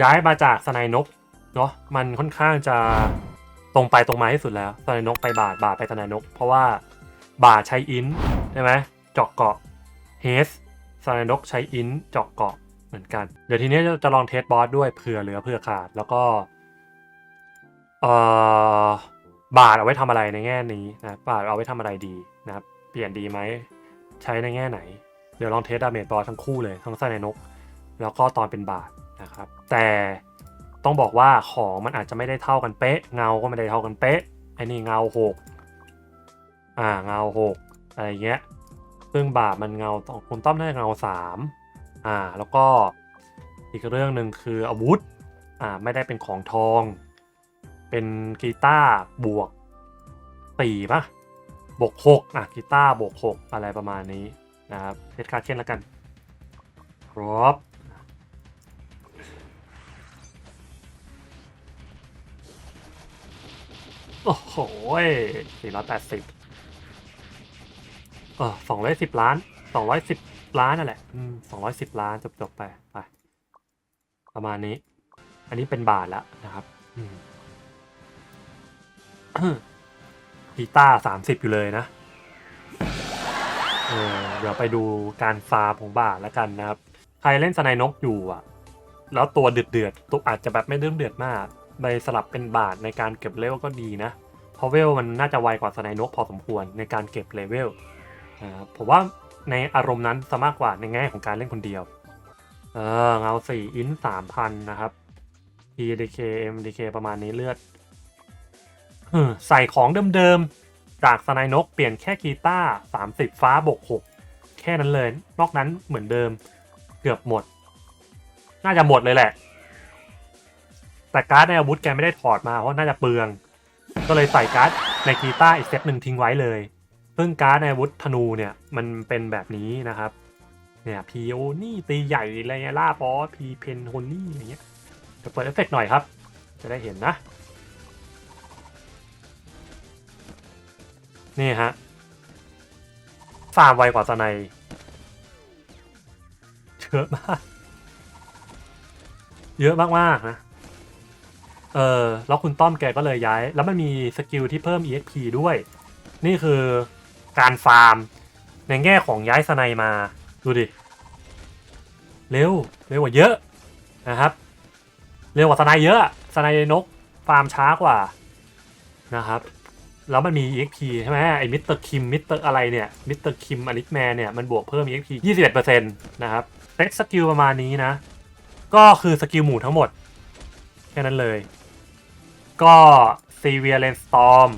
ย้ายมาจากสไนนกเนาะมันค่อนข้างจะตรงไปตรงมาที่สุดแล้วสไนนกไปบาทบาทไปสไนนก เพราะว่าบาทใช้อินใช่ไหมเจาะเกาะเฮสสไนนกใช้อินเจาะเกาะเหมือนกัน เดี๋ยวทีนี้จะลองเทสบอสด้วยเผื่อเหลือเผื่อขาดแล้วก็เอ่อบาทเอาไว้ทำอะไรในแง่นี้นะบาทเอาไว้ทำอะไรดีนะครับเปลี่ยนดีไหมใช้ในแง่ไหน เดี๋ยวลองเทสดาเมจบอสทั้งคู่เลยทั้งสไนนก แล้วก็ตอนเป็นบาท นะครับ แต่ต้องบอกว่าของมันอาจจะไม่ได้เท่ากันเป๊ะ เงาก็ไม่ได้เท่ากันเป๊ะไอ้นี่เงาหกอ่าเงาหกอะไรเงี้ยซึ่งบาทมันเงาของคุณต้อมน่าจะเงาสามอ่าแล้วก็อีกเรื่องหนึ่งคืออาวุธอ่าไม่ได้เป็นของทอง เป็นกีตาร์บวกสี่ปะบวกหกอะกีตาร์บวกหกอะไรประมาณนี้นะครับเทสการ์ดเช่นแล้วกัน ครบ โอ้โหสี่ร้อยแปดสิบเออสองร้อยสิบล้านสองร้อยสิบล้านนั่นแหละอืมสองร้อยสิบล้านจบจบๆไปไป ประมาณนี้ อันนี้เป็นบาทแล้วนะครับอืมกีตาร์สามสิบอยู่เลยนะ เออเดี๋ยวไปดูการฟาร์มของบาทแล้วกันนะครับ ใครเล่นสไนนกอยู่อะ แล้วตัวเดือดเดือดตัวอาจจะแบบไม่เดือดเดือดมาก ไปสลับเป็นบาทในการเก็บเลเวลก็ดีนะ เพราะเวลมันน่าจะไวกว่าสไนนกพอสมควรในการเก็บเลเวลผมว่าในอารมณ์นั้นซะมากกว่าในแง่ของการเล่นคนเดียว เออเงาสี่อินสามพันนะครับ PDK MDK ประมาณนี้เลือดใส่ของเดิมๆ จากสไนนกเปลี่ยนแค่กีตาร์30 ฟ้าบก 6 แค่นั้นเลย นอกนั้นเหมือนเดิมเกือบหมด น่าจะหมดเลยแหละ แต่การ์ดในอาวุธแกไม่ได้ถอดมาเพราะน่าจะเปลือง ก็เลยใส่การ์ดในกีต้าอีกเซตหนึ่งทิ้งไว้เลย ซึ่งการ์ดในอาวุธธนูเนี่ยมันเป็นแบบนี้นะครับ เนี่ยพีโอนี่ตีใหญ่อะไรเงี้ยล่าบอสพีเพนโฮนี่อะไรเงี้ยเดี๋ยวเปิดเอฟเฟกต์หน่อยครับ จะได้เห็นนะ นี่ฮะฟาร์มไวกว่าสไนเยอะมาก เยอะมากๆนะ เออแล้วคุณต้อมแกก็เลยย้าย แล้วมันมีสกิลที่เพิ่ม EXP ด้วย นี่คือการฟาร์ม ในแง่ของย้ายสไนมา ดูดิ เร็ว เร็วกว่าเยอะนะครับ เร็วกว่าสไนเยอะสไนนกฟาร์มช้ากว่านะครับ แล้วมันมี EXP ใช่ไหมไอ้มิสเตอร์คิมมิสเตอร์อะไรเนี่ยมิสเตอร์คิมอลิสแมนเนี่ยมันบวกเพิ่ม EXP 21%นะครับเซ็ตสกิลประมาณนี้นะ ก็คือสกิลหมู่ทั้งหมด แค่นั้นเลย ก็ s e v e r e n Storm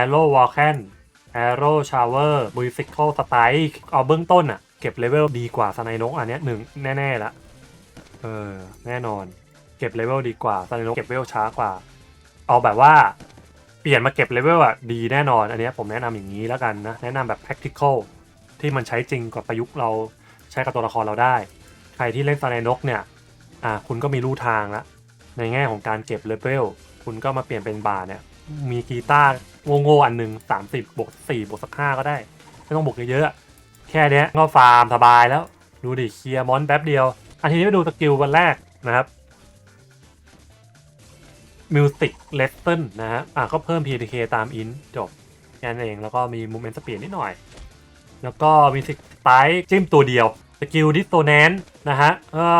Arrow w a l k a n Arrow Shower Musical Strike เอาเบื้องต้นอะเก็บเลเวลดีกว่าสไนนกอันเนี้ยหนึ่งแน่ๆละเออแน่นอน เก็บเลเวลดีกว่าสไนนกเก็บเลเวลช้ากว่า เอาแบบว่าเปลี่ยนมาเก็บเลเวลอะดีแน่นอน อันเนี้ยผมแนะนำอย่างนี้แล้วกันนะแนะนำแบบ practical ที่มันใช้จริงกว่าประยุกต์เราใช้กับตัวละครเราได้ ใครที่เล่นสไนนกเนี่ยอ่าคุณก็มีลู่ทางละ ในแง่ของการเก็บเลเวลคุณก็มาเปลี่ยนเป็นบาร์เนี่ย มีกีตาร์โง่ๆอันหนึ่ง30บวก4บวกสัก5ก็ได้ ไม่ต้องบวกเยอะๆแค่นี้ก็ฟาร์มสบายแล้ว ดูดิเคลียร์มอนแป๊บเดียว อันทีนี้ไปดูสกิลวันแรกนะครับ Music Lesson นะฮะอะก็เพิ่ม PDK ตามอินจบแค่นั้นเองแล้วก็มี Movement Speed นิดหน่อย แล้วก็มีสิกไ i จิ้มตัวเดียว กิลดิสโ o แนนนะฮะก็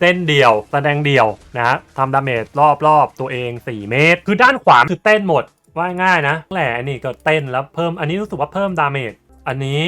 เต้นเดี่ยวแสดงเดี่ยวนะฮะทำดาเมจรอบรอบตัวเอง 4 เมตร คือด้านขวาคือเต้นหมดว่าง่ายนะแหละอันนี้ก็เต้นแล้วเพิ่มอันนี้รู้สึกว่าเพิ่มดาเมจอันนี้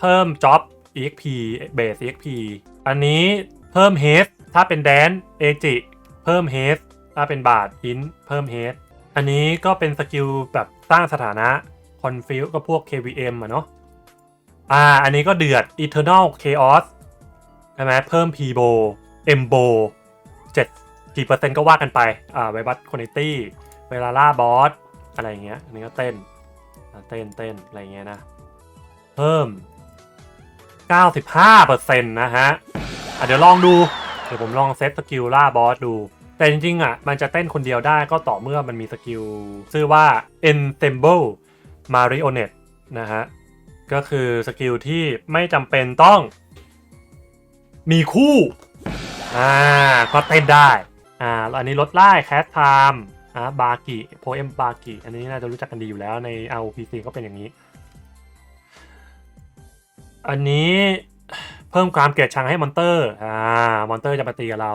เพิ่มจ็อบ exp base exp อันนี้เพิ่มเฮสถ้าเป็นแดนเอจิเพิ่มเฮสถ้าเป็นบาทอินเพิ่มเฮสอันนี้ก็เป็นสกิลแบบสร้างสถานะคอนฟิวก็พวก kvm อะเนาะอ่าอันนี้ก็เดือด Eternal Chaos ใช่ไหมเพิ่ม p b o m b o 7 กี่เปอร์เซ็นต์ก็ว่ากันไป อ่าไวบัตคอนเนตี้เวลาล่าบอส อะไรอย่างเงี้ยอันนี้ก็เต้น เต้นเต้นอะไรเงี้ยนะ เพิ่ม 95เปอร์เซ็นต์นะฮะะเดี๋ยวลองดู เดี๋ยวผมลองเซตสกิลล่าบอสดู แต่จริงๆอะมันจะเต้นคนเดียวได้ก็ต่อเมื่อมันมีสกิลชื่อว่า Ensemble Marionette นะฮะ ก็คือสกิลที่ไม่จำเป็นต้อง มีคู่ อ่า ก็เต้นได้ อ่า อันนี้ลดไล่แคสไทม์อ่าบากิโพเอมบากิอันนี้น่าจะรู้จักกันดีอยู่แล้วใน ROPC ก็เป็นอย่างนี้ อันนี้เพิ่มความเกลียดชังให้มอนเตอร์ อ่า มอนเตอร์จะมาตีกับเรา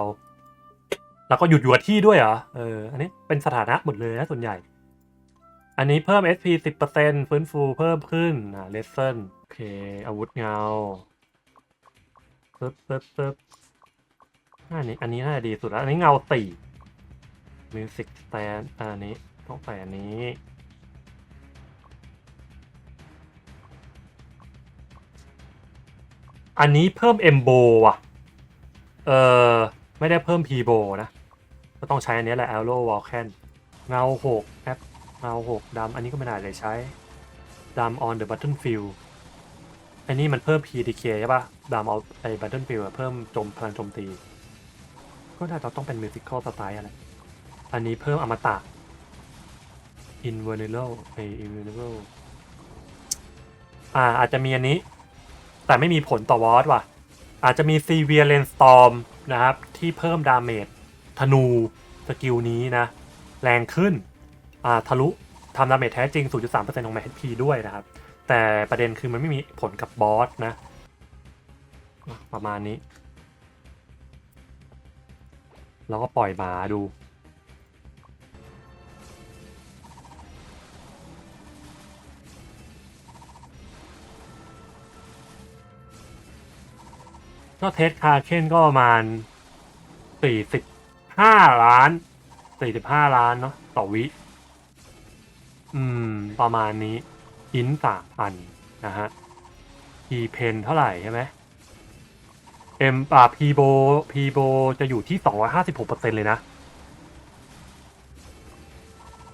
แล้วก็หยุดอยู่ที่ด้วยเหรอ เออ อันนี้เป็นสถานะหมดเลยนะส่วนใหญ่ อันนี้เพิ่ม SP 10%ฟื้นฟูเพิ่มขึ้น อ่าเลสเซนโอเค อาวุธเงา ปึ๊บปึ๊บปึ๊บอันนี้ อันนี้น่าจะดีสุดแล้ว อันนี้เงาตีมิวสิกสแตนอันนี้ต้องใส่อันนี้ อันนี้เพิ่มเอมโบว่ะ เออไม่ได้เพิ่มพีโบนะ ก็ต้องใช้อันนี้แหละ Arrow w a l c a n เงาหกแอปเงาหกดำอันนี้ก็ไม่น่าเลยใช้ดำ on the battlefield อั นนี้มันเพิ่ม PDK ใช่ปะดำเอาไอ้ battlefield เพิ่มโจมพลังโจมตี ก็น่าจะต้องเป็น musical style อะไร อันนี้เพิ่มอมตะ invulnerable ไอ้ invulnerable อ่าอาจจะมีอันนี้ แต่ไม่มีผลต่อวอสว่ะ อาจจะมี Severe Rainstorm นะครับ ที่เพิ่มดาเมจธนูสกิลนี้นะ แรงขึ้น อ่าทะลุทำดาเมจแท้จริง 0.3%ของแม HP ด้วยนะครับ แต่ประเด็นคือมันไม่มีผลกับบอสนะ ประมาณนี้ แล้วก็ปล่อยหมาดู ก็เทสคาเคนก็ประมาณสี่สิบห้าล้านสี่สิบห้าล้านเนาะต่อวิ อืม ประมาณนี้ อินสามพันนะฮะพีเพนเท่าไหร่ใช่ไหมเอ็มอ่าพีโบพีโบจะอยู่ที่สองร้อยห้าสิบหกเปอร์เซ็นเลยนะ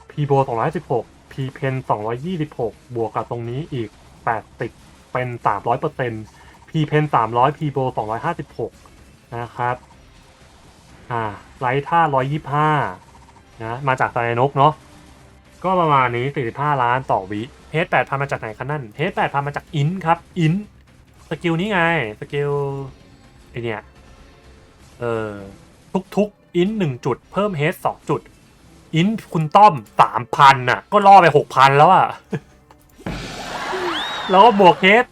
พีโบสองร้อยสิบหกพีเพนสองร้อยี่สิบหกบวกกับตรงนี้อีกแปดสิบเป็นสามร้อยเปอร์เซ็นต์พีเพนสามร้อยพีโบสองร้อยห้าสิบหกนะครับอ่าไลท์ท่าร้อยยี่ห้านะมาจากไซนกเนาะ ก็ประมาณนี้สี่สิบห้าล้านต่อวิเฮดแปดพันมาจากไหนคะนั่นเฮดแปดพันมาจากอินครับ อินสกิลนี้ไง สกิลไอเนี่ย เออทุกทุกอินหนึ่งจุด เพิ่มเฮดสองจุด อินคุณต้อมสามพันน่ะ ก็ล่อไปหกพันแล้วอะแล้วก็บวกเฮด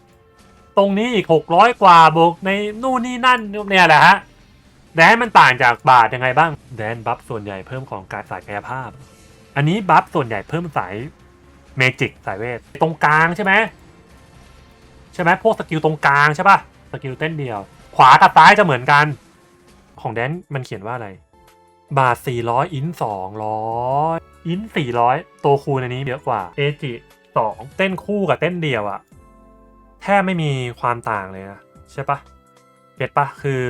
ตรงนี้อีกหกร้อยกว่า บวกในนู่นนี่นั่นเนี่ยแหละฮะแดนมันต่างจากบาทยังไงบ้าง แดนบัฟส่วนใหญ่เพิ่มของการสายกายภาพ อันนี้บัฟส่วนใหญ่เพิ่มสายเมจิกสายเวทตรงกลางใช่ไหมใช่ไหมพวกสกิลตรงกลางใช่ปะสกิลเต้นเดียว ขวากับซ้ายจะเหมือนกัน ของแดนมันเขียนว่าอะไร บาท400 อิน200 อิน400 ตัวคูณอันนี้เยอะกว่าเอจิ2เต้นคู่กับเต้นเดียวอะแทบไม่มีความต่างเลยนะใช่ปะเก็ตปะคือ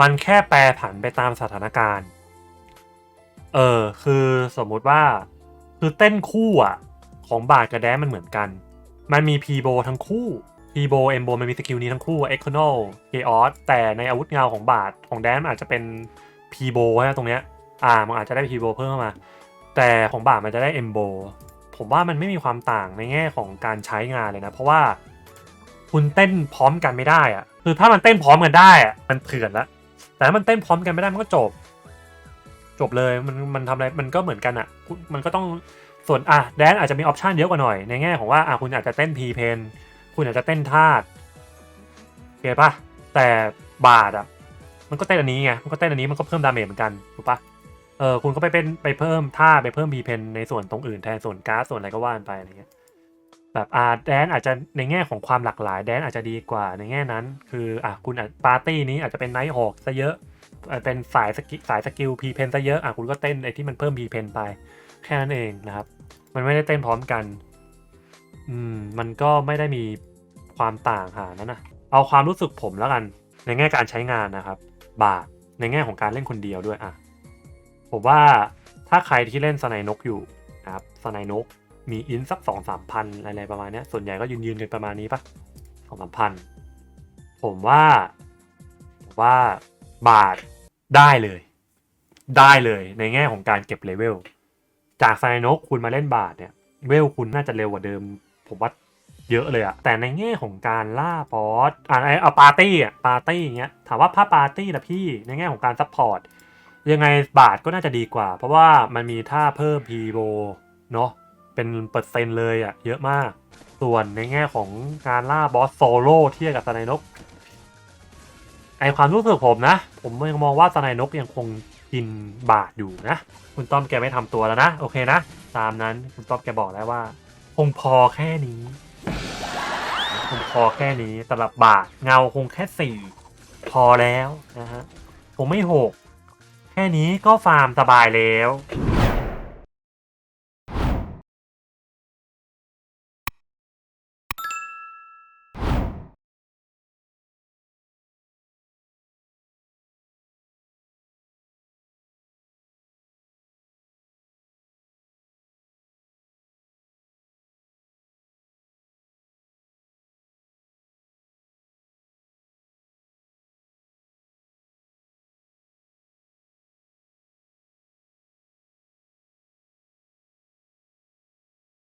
มันแค่แปรผันไปตามสถานการณ์ เออคือสมมุติว่าคือเต้นคู่อะ ของบาทกับแดนมันเหมือนกัน มันมีพีโบทั้งคู่พีโบเอมโบมันมีสกิลนี้ทั้งคู่เอ็กโคโนเกออสแต่ในอาวุธเงาของบาทของแดนมันอาจจะเป็นพีโบนะตรงเนี้ยอ่ามันอาจจะได้พีโบเพิ่มเข้ามา แต่ของบาทมันจะได้เอมโบผมว่ามันไม่มีความต่างในแง่ของการใช้งานเลยนะ เพราะว่าคุณเต้นพร้อมกันไม่ได้อะคือถ้ามันเต้นพร้อมกันได้อะมันเถื่อนละแต่ถ้ามันเต้นพร้อมกันไม่ได้มันก็จบ จบเลยมันมันทำอะไรมันก็เหมือนกันอะมันก็ต้องส่วนอะแดนอาจจะมีออปชันเยอะกว่าหน่อยในแง่ของว่าอะคุณอาจจะเต้นพีเพนคุณอาจจะเต้นธาเก็ตปะแต่บาทอะมันก็เต้นอันนี้ไงมันก็เต้นอันนี้มันก็เพิ่มดาเมจเหมือนกันถูกปะเออคุณก็ไปเป็นไปเพิ่มท่าไปเพิ่มพีเพนในส่วนตรงอื่นแทนส่วนการ์ดส่วนอะไรก็ว่านไปอะไรเงี้ยแบบอ่าแดนอาจจะในแง่ของความหลากหลายแดนอาจจะดีกว่าในแง่นั้น คืออะคุณอาจปาร์ตี้นี้อาจจะเป็นไนท์ฮอกซะเยอะ เป็นสายสกิสายสกิลพีเพนซะเยอะอะคุณก็เต้นไอ้ที่มันเพิ่มพีเพนไป แค่นั้นเองนะครับ มันไม่ได้เต้นพร้อมกันอืมมันก็ไม่ได้มีความต่างหานั้นนะเอาความรู้สึกผมแล้วกัน ในแง่การใช้งานนะครับ บาทในแง่ของการเล่นคนเดียวด้วยอะผมว่าถ้าใครที่เล่นสไนนกอยู่นะครับสไนนกมีอินสักสองสามพันอะไรประมาณนี้ส่วนใหญ่ก็ยืนยืนกันประมาณนี้ปะสองสามพันผมว่าผมว่าบาท ได้เลย ได้เลยในแง่ของการเก็บเลเวล จากสไนนกคุณมาเล่นบาทเนี่ยเวลคุณน่าจะเร็วกว่าเดิม ผมว่าเยอะเลยอะแต่ในแง่ของการล่าบอสอ่าไอเอาปาร์ตี้อะปาร์ตี้อย่างเงี้ยถามว่าถ้าปาร์ตี้นะพี่ในแง่ของการซัพพอร์ตยังไงบาทก็น่าจะดีกว่า เพราะว่ามันมีท่าเพิ่มพีโบเนาะเป็นเปอร์เซ็นต์เลยอะเยอะมาก ส่วนในแง่ของการล่าบอสโซโล่เทียบกับสไนนก ไอความรู้สึกผมนะ ผมยังมองว่าสไนนกยังคงกินบาทอยู่นะ คุณต้อมแกไม่ทำตัวแล้วนะ โอเคนะ ตามนั้นคุณต้อมแกบอกแล้วว่า คงพอแค่นี้ คงพอแค่นี้สำหรับบาทเงาคงแค่สี่พอแล้วนะฮะคงไม่หกแค่นี้ก็ฟาร์มสบายแล้ว